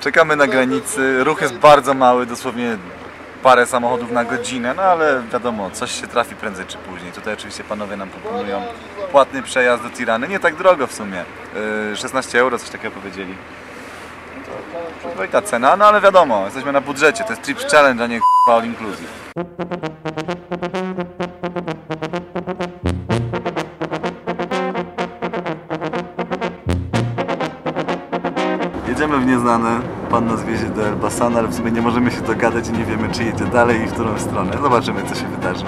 Czekamy na granicy, ruch jest bardzo mały, dosłownie parę samochodów na godzinę, no ale wiadomo, coś się trafi prędzej czy później. Tutaj oczywiście panowie nam proponują płatny przejazd do Tirany, nie tak drogo w sumie, Yy, 16 euro, coś takiego powiedzieli. To Przyzwoita cena, no ale wiadomo, jesteśmy na budżecie, to jest trip challenge, a nie all inclusive. Jedziemy w nieznane, pan nas wiezie do Elbasana, ale w sumie nie możemy się dogadać i nie wiemy czy jedzie dalej i w którą stronę. Zobaczymy co się wydarzy.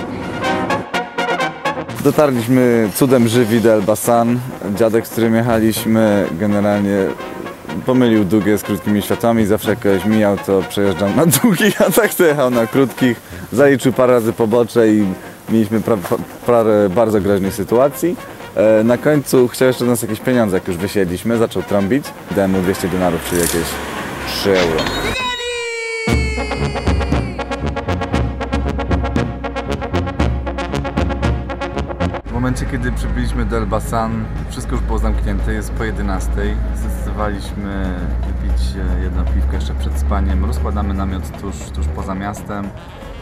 Dotarliśmy cudem żywi do Elbasan. Dziadek, z którym jechaliśmy generalnie pomylił długie z krótkimi światłami. Zawsze jak kogoś mijał to przejeżdżał na długich, a tak to jechał na krótkich. Zaliczył parę razy pobocze i mieliśmy parę bardzo groźnych sytuacji. E, Na końcu chciał jeszcze od nas jakieś pieniądze, jak już wysiedliśmy, zaczął trąbić. Dałem mu 200 dinarów, czyli jakieś 3 euro. W momencie, kiedy przybyliśmy do Elbasan, wszystko już było zamknięte, jest po 11. Zdecydowaliśmy wypić e, jedno piwko jeszcze przed spaniem. Rozkładamy namiot tuż, tuż poza miastem.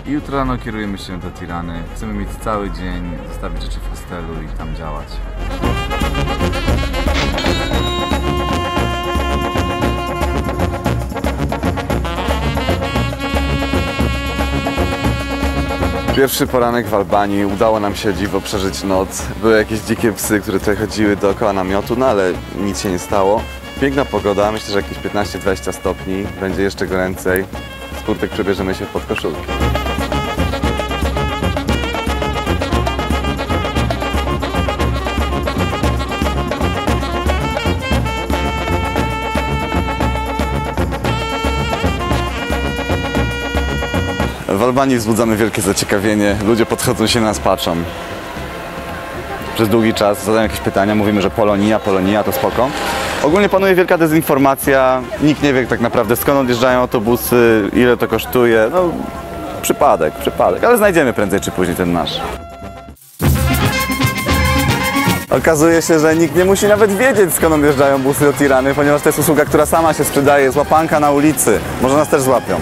I jutro rano kierujemy się do Tirany. Chcemy mieć cały dzień, zostawić rzeczy w hostelu i tam działać. Pierwszy poranek w Albanii, udało nam się dziwo przeżyć noc. Były jakieś dzikie psy, które tutaj chodziły dookoła namiotu, no ale nic się nie stało. Piękna pogoda, myślę, że jakieś 15-20 stopni, będzie jeszcze goręcej. Z kurtek przebierzemy się pod koszulki. W Albanii wzbudzamy wielkie zaciekawienie. Ludzie podchodzą się na nas, patrzą. Przez długi czas zadają jakieś pytania, mówimy, że Polonia, Polonia, to spoko. Ogólnie panuje wielka dezinformacja. Nikt nie wie tak naprawdę skąd odjeżdżają autobusy, ile to kosztuje. No, przypadek, przypadek. Ale znajdziemy prędzej czy później ten nasz. Okazuje się, że nikt nie musi nawet wiedzieć skąd odjeżdżają busy do Tirany, ponieważ to jest usługa, która sama się sprzedaje, jest łapanka na ulicy. Może nas też złapią.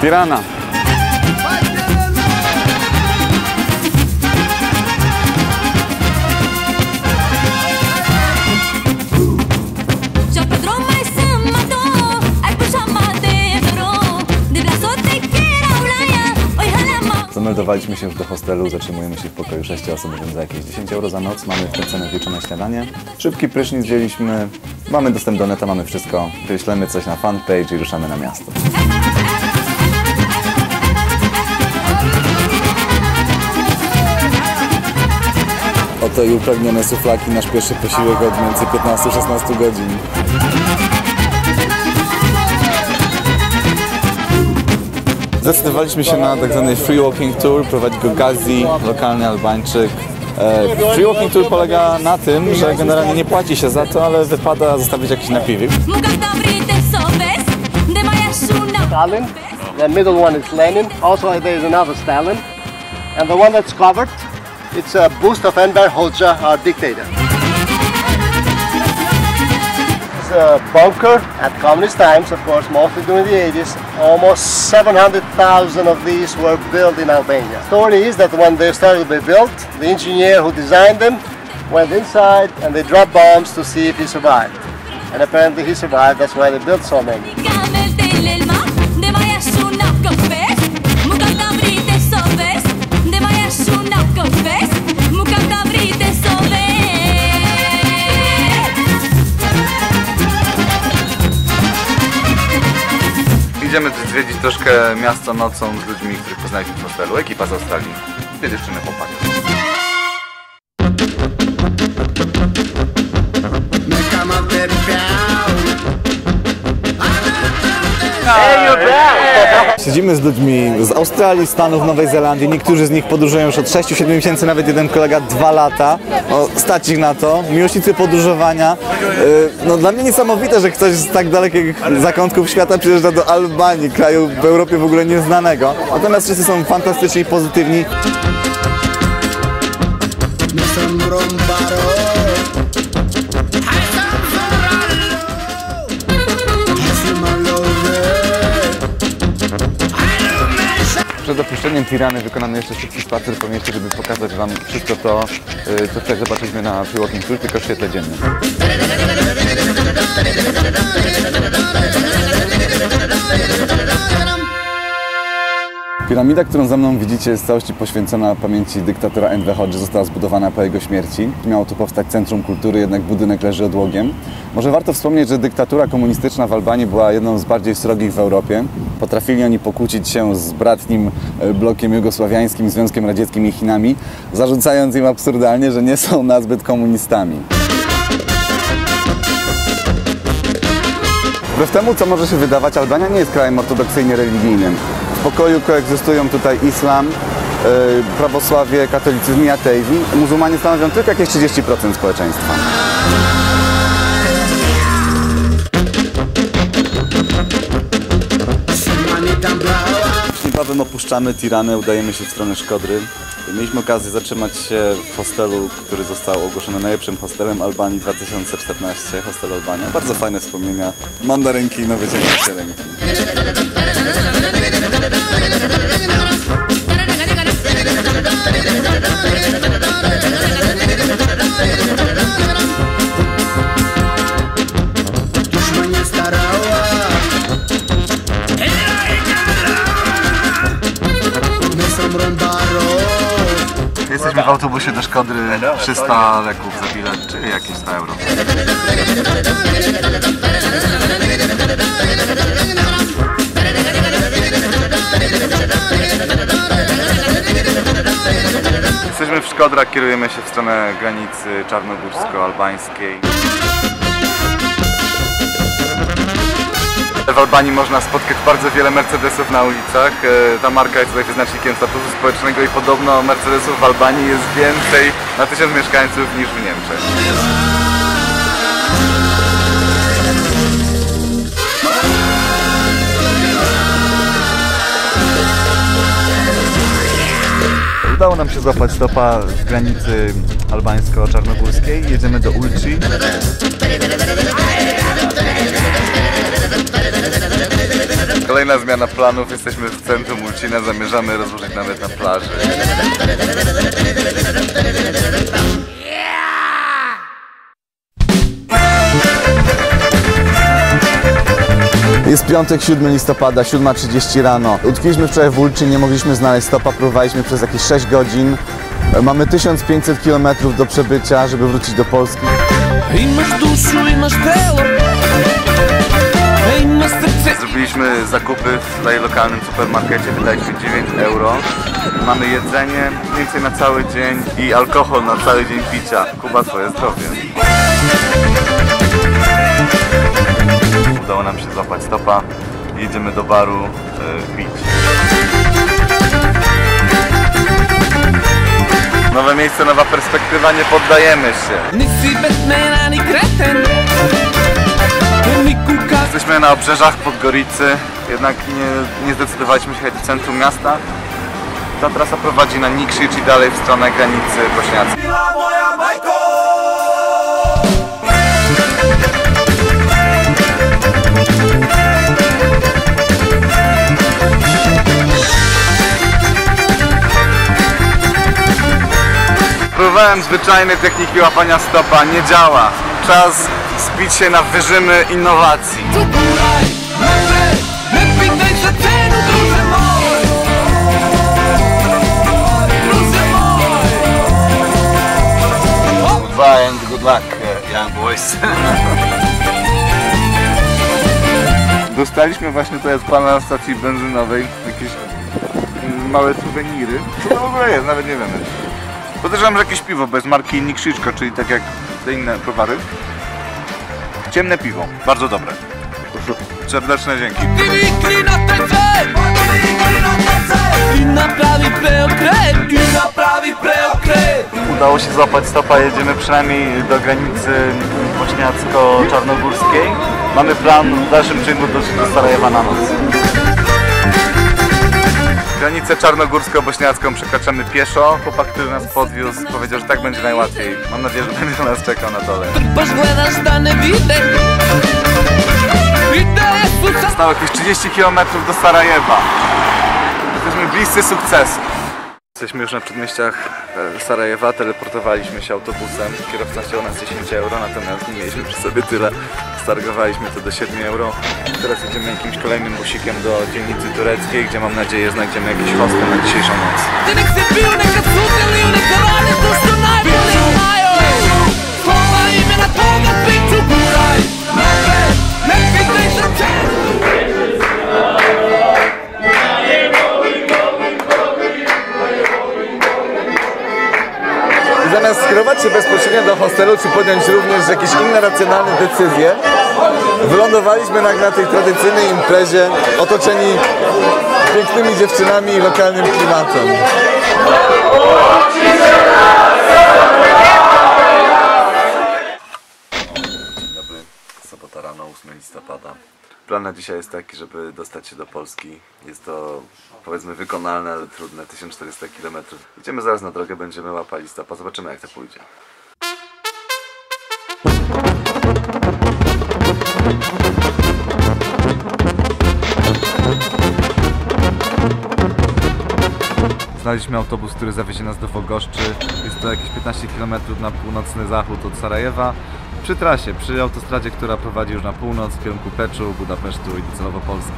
Tirana. Zameldowaliśmy się już do hostelu, zatrzymujemy się w pokoju 6 osób, więc za jakieś 10 euro za noc mamy w tę cenę wliczone śniadanie. Szybki prysznic wzięliśmy, mamy dostęp do neta, mamy wszystko. Wyślemy coś na fanpage i ruszamy na miasto. Oto i upragnione suflaki, nasz pierwszy posiłek od między 15-16 godzin. Zdecydowaliśmy się na tak zwany free walking tour, prowadzi go Gazi, lokalny Albańczyk. E, Free walking tour polega na tym, że generalnie nie płaci się za to, ale wypada zostawić jakiś napiwik. Stalin. The middle one is Lenin. Also, there is another Stalin. And the one that's covered, it's a boost of Enver Hoxha, our dictator. It's a bunker at communist times, of course, mostly during the 80s. Almost 700,000 of these were built in Albania. The story is that when they started to be built, the engineer who designed them went inside and they dropped bombs to see if he survived. And apparently he survived, that's why they built so many. Troszkę miasto nocą z ludźmi, których poznaliśmy w hostelu. Ekipa z Australii, dwie dziewczyny, chłopak. Siedzimy z ludźmi z Australii, Stanów, Nowej Zelandii. Niektórzy z nich podróżują już od 6-7 miesięcy, nawet jeden kolega 2 lata. O, stać ich na to. Miłośnicy podróżowania. Yy, No, dla mnie niesamowite, że ktoś z tak dalekich zakątków świata przyjeżdża do Albanii, kraju w Europie w ogóle nieznanego. Natomiast wszyscy są fantastyczni i pozytywni. Przed opuszczeniem Tirany wykonamy jeszcze szybki spacer po mieście, żeby pokazać Wam wszystko to, y, co tutaj zobaczyliśmy na Pre-Walking Tour, tylko w świetle dziennym. Piramida, którą za mną widzicie, jest w całości poświęcona pamięci dyktatora Enver Hodży. Została zbudowana po jego śmierci. Miało tu powstać Centrum Kultury, jednak budynek leży odłogiem. Może warto wspomnieć, że dyktatura komunistyczna w Albanii była jedną z bardziej srogich w Europie. Potrafili oni pokłócić się z bratnim e, blokiem jugosławiańskim, Związkiem Radzieckim i Chinami, zarzucając im absurdalnie, że nie są nazbyt komunistami. Wbrew temu, co może się wydawać, Albania nie jest krajem ortodoksyjnie religijnym. Pokoju koegzystują tutaj islam, yy, prawosławie, katolicyzm i ateizm. Muzułmanie stanowią tylko jakieś 30% społeczeństwa. Niebawem opuszczamy Tiranę, udajemy się w stronę Szkodry. Mieliśmy okazję zatrzymać się w hostelu, który został ogłoszony najlepszym hostelem Albanii 2014, Hostel Albania. Bardzo fajne wspomnienia. Mandarynki i nowe cięcie ręki. W autobusie do Szkodry, 300 leków za bilet, czyli jakieś 100 euro. Jesteśmy w Szkodra, kierujemy się w stronę granicy czarnogórsko-albańskiej. W Albanii można spotkać bardzo wiele Mercedesów na ulicach. E, Ta marka jest tutaj wyznacznikiem statusu społecznego i podobno Mercedesów w Albanii jest więcej na tysiąc mieszkańców niż w Niemczech. Udało nam się złapać stopa w granicy albańsko-czarnogórskiej. Jedziemy do Ulci. Kolejna zmiana planów. Jesteśmy w centrum Ulcina. Zamierzamy rozłożyć nawet na plaży. Jest piątek, 7 listopada, 7.30 rano. Utkniliśmy wczoraj w Ulczy, nie mogliśmy znaleźć stopa, próbowaliśmy przez jakieś 6 godzin. Mamy 1500 km do przebycia, żeby wrócić do Polski. Imaš dušu, imaš telo Imaš srce Zrobiliśmy zakupy w tutaj lokalnym supermarkecie, wydaliśmy 9 euro. Mamy jedzenie mniej więcej na cały dzień i alkohol na cały dzień picia. Kuba, twoje zdrowie. Udało nam się złapać stopa. Jedziemy do baru e, pić. Nowe miejsce, nowa perspektywa, nie poddajemy się. Jesteśmy na obrzeżach Podgoricy, jednak nie, nie zdecydowaliśmy się jechać w centrum miasta. Ta trasa prowadzi na Nikšić i dalej w stronę granicy bośniackiej. Próbowałem zwyczajnej techniki łapania stopa, nie działa. Czas się na wyżymy innowacji. Goodbye and good luck, young boys. Dostaliśmy właśnie tutaj od pana na stacji benzynowej jakieś mm, małe suweniry. Co to w ogóle jest? Nawet nie wiemy. Podejrzewam, że jakieś piwo bez marki Nikrzyczko, czyli tak jak te inne browary. Ciemne piwo, bardzo dobre. Serdeczne dzięki. Udało się złapać stopa, jedziemy przynajmniej do granicy bośniacko-czarnogórskiej. Mamy plan w dalszym ciągu dotrzeć do Sarajewa na noc. Granicę czarnogórsko-bośniacką przekraczamy pieszo. Chłopak, który nas podwiózł, powiedział, że tak będzie najłatwiej. Mam nadzieję, że będzie na nas czekał na dole. Zostało jakieś 30 km do Sarajewa. Jesteśmy bliscy sukcesu. Jesteśmy już na przedmieściach e, Sarajewa, teleportowaliśmy się autobusem. Kierowca chciał nas 10 euro, natomiast nie mieliśmy przy sobie tyle. Stargowaliśmy to do 7 euro. Teraz jedziemy jakimś kolejnym busikiem do dzielnicy tureckiej, gdzie mam nadzieję znajdziemy jakiś hostel na dzisiejszą noc. Zamiast skierować się bezpośrednio do hostelu, czy podjąć również jakieś inne racjonalne decyzje, wylądowaliśmy na, na tej tradycyjnej imprezie, otoczeni pięknymi dziewczynami i lokalnym klimatem. Dzień dobry, sobota rano, 8 listopada. Plan na dzisiaj jest taki, żeby dostać się do Polski. Jest to powiedzmy wykonalne, ale trudne, 1400 km. Idziemy zaraz na drogę, będziemy łapali stopa, zobaczymy jak to pójdzie. Znaleźliśmy autobus, który zawiezie nas do Wogoszczy. Jest to jakieś 15 km na północny zachód od Sarajewa. Przy trasie, przy autostradzie, która prowadzi już na północ w kierunku Peczu, Budapesztu i docelowo Polski.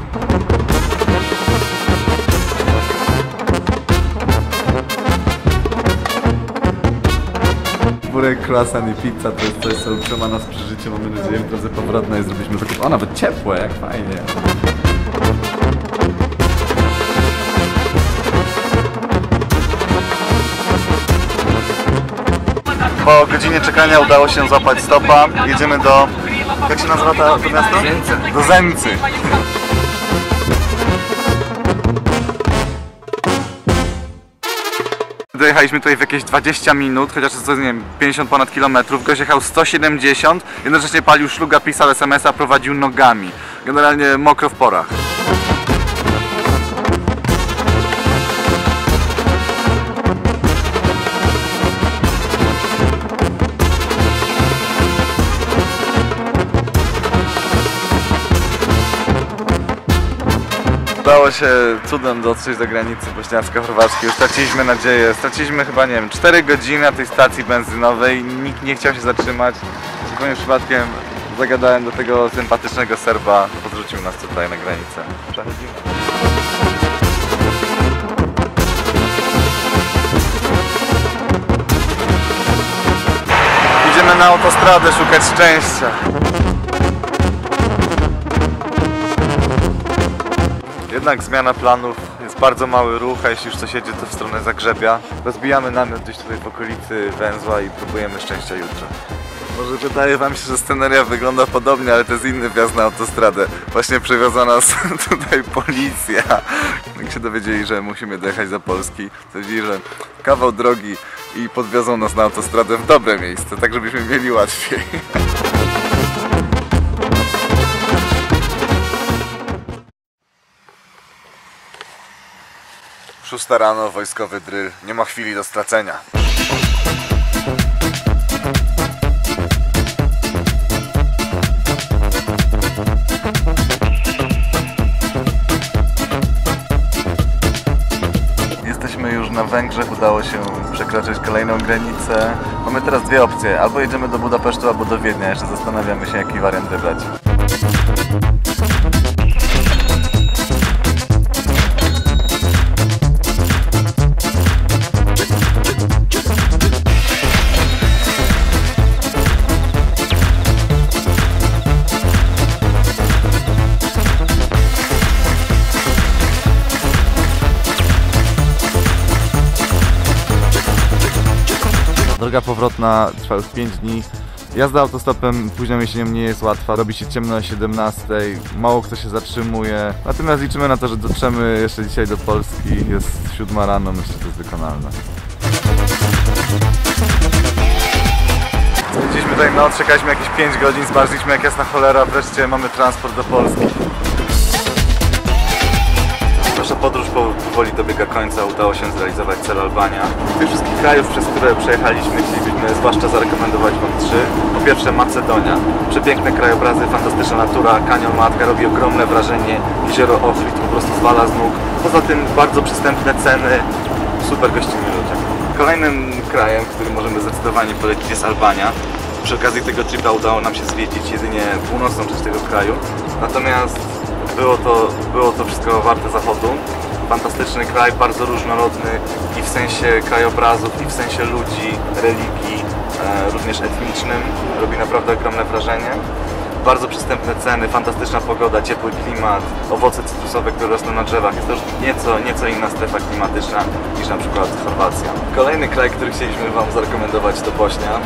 Burek, croissant i pizza to jest coś, co utrzyma nas przy życiu. Mamy nadzieję w drodze powrotnej zrobiliśmy zakup. O, nawet ciepłe, jak fajnie. Po godzinie czekania udało się złapać stopa. Jedziemy do... Jak się nazywa ta, to miasto? Zęcy. Do Zęcy. Dojechaliśmy tutaj w jakieś 20 minut, chociaż to, nie wiem, 50 ponad kilometrów. Gość jechał 170, jednocześnie palił szluga, pisał SMS-a, prowadził nogami. Generalnie mokro w porach. Udało się cudem dotrzeć do granicy bośniacko-chorwackiej. Straciliśmy nadzieję. Straciliśmy chyba, nie wiem, 4 godziny na tej stacji benzynowej. Nikt nie chciał się zatrzymać. Zupełnie przypadkiem zagadałem do tego sympatycznego Serba. Podrzucił nas tutaj na granicę. Przechodzimy. Idziemy na autostradę szukać szczęścia. Jednak zmiana planów, jest bardzo mały ruch, a jeśli już coś jedzie to w stronę Zagrzebia. Rozbijamy namiot gdzieś tutaj w okolicy węzła i próbujemy szczęścia jutro. Może wydaje wam się, że sceneria wygląda podobnie, ale to jest inny wjazd na autostradę. Właśnie przywiozła nas tutaj policja. Jak się dowiedzieli, że musimy dojechać do Polski, to wiedzieli, że kawał drogi i podwiozą nas na autostradę w dobre miejsce, tak żebyśmy mieli łatwiej. Szósta rano, wojskowy dryl. Nie ma chwili do stracenia. Jesteśmy już na Węgrzech, udało się przekroczyć kolejną granicę. Mamy teraz dwie opcje, albo jedziemy do Budapesztu, albo do Wiednia. Jeszcze zastanawiamy się, jaki wariant wybrać. Droga powrotna trwa już 5 dni. Jazda autostopem późnym jesieniem nie jest łatwa, robi się ciemno o 17, mało kto się zatrzymuje. Natomiast liczymy na to, że dotrzemy jeszcze dzisiaj do Polski. Jest 7 rano, myślę, że to jest wykonalne. Spędziliśmy tutaj noc, czekaliśmy jakieś 5 godzin, zmarzliśmy jak jasna cholera, wreszcie mamy transport do Polski. Dobiega końca, udało się zrealizować cel Albania. Z tych wszystkich krajów, przez które przejechaliśmy, chcielibyśmy zwłaszcza zarekomendować Wam trzy. Po pierwsze Macedonia. Przepiękne krajobrazy, fantastyczna natura, kanion Matka robi ogromne wrażenie, jezioro Ohrid po prostu zwala z nóg. Poza tym bardzo przystępne ceny, super gościnni ludzie. Kolejnym krajem, który możemy zdecydowanie polecić jest Albania. Przy okazji tego tripa udało nam się zwiedzić jedynie północną część tego kraju. Natomiast było to, było to wszystko warte zachodu. Fantastyczny kraj, bardzo różnorodny i w sensie krajobrazów, i w sensie ludzi, religii, e, również etnicznym. Robi naprawdę ogromne wrażenie. Bardzo przystępne ceny, fantastyczna pogoda, ciepły klimat, owoce cytrusowe, które rosną na drzewach. Jest to już nieco, nieco inna strefa klimatyczna niż na przykład Chorwacja. Kolejny kraj, który chcieliśmy Wam zarekomendować to Bośnia.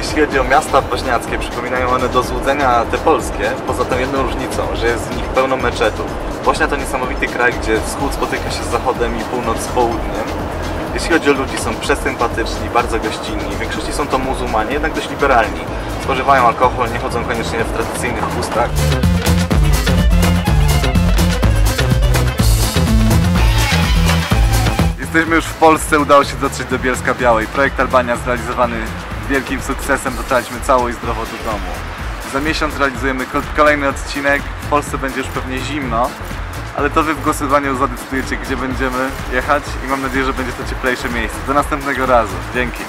Jeśli chodzi o miasta bośniackie, przypominają one do złudzenia te polskie, poza tą jedną różnicą, że jest w nich pełno meczetów. Bośnia to niesamowity kraj, gdzie wschód spotyka się z zachodem i północ z południem. Jeśli chodzi o ludzi, są przesympatyczni, bardzo gościnni. W większości są to muzułmanie, jednak dość liberalni. Spożywają alkohol, nie chodzą koniecznie w tradycyjnych chustach. Jesteśmy już w Polsce, udało się dotrzeć do Bielska Białej. Projekt Albania zrealizowany wielkim sukcesem, dotarliśmy cało i zdrowo do domu. Za miesiąc realizujemy ko- kolejny odcinek, w Polsce będzie już pewnie zimno, ale to Wy w głosowaniu zadecydujecie, gdzie będziemy jechać i mam nadzieję, że będzie to cieplejsze miejsce. Do następnego razu. Dzięki.